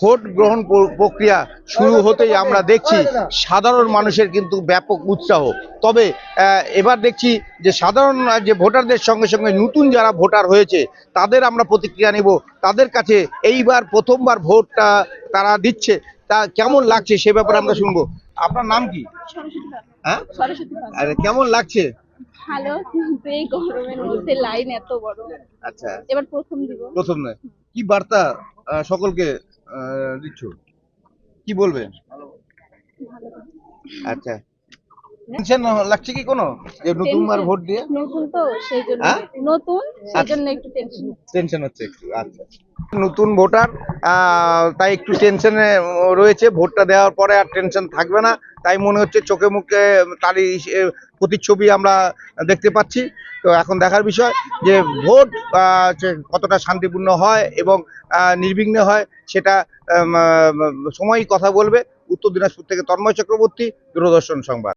Vote গ্রহণ প্রক্রিয়া শুরু হতেই আমরা দেখছি সাধারণ মানুষের কিন্তু ব্যাপক উৎসাহ। তবে এবার দেখছি যে সাধারণ যে ভোটারদের সঙ্গে সঙ্গে নতুন যারা ভোটার হয়েছে তাদের আমরা প্রতিক্রিয়া নেব। তাদের কাছে এইবার প্রথমবার ভোটটা তারা দিচ্ছে। তা কেমন লাগছে সে ব্যাপারে আমরা শুনব। আপনার নাম কি? হ্যাঁ? কেমন লাগছে? ভালো কিন্তু এই গরমের মধ্যে লাইন এত বড় আচ্ছা। এবার প্রথম দিব। প্রথম নয়। কি বার্তা? সকলকে দিচ্ছ। কি বলবে? আচ্ছা। টেনশন লাগছে কি কোনো? যে নতুনবার। ভোট দিয়ে? নতুন তো সেই জন্য হ্যাঁ? নতুন সেই জন্য একটু টেনশন। টেনশন হচ্ছে একটু আচ্ছা। নতুন ভোটার তাই একটু টেনশনে রয়েছে ভোটটা দেওয়ার পরে আর টেনশন থাকবে না। তাই মনে হচ্ছে চোখে মুখে তারই প্রতিচ্ছবি আমরা দেখতে পাচ্ছি। তো এখন দেখার বিষয় যে ভোট আহ, কতটা শান্তিপূর্ণ হয় এবং নির্বিঘ্নে হয় সেটা সময়ই কথা বলবে। উত্তর দিনাজপুর থেকে তন্ময় চক্রবর্তী দূরদর্শন সংবাদ।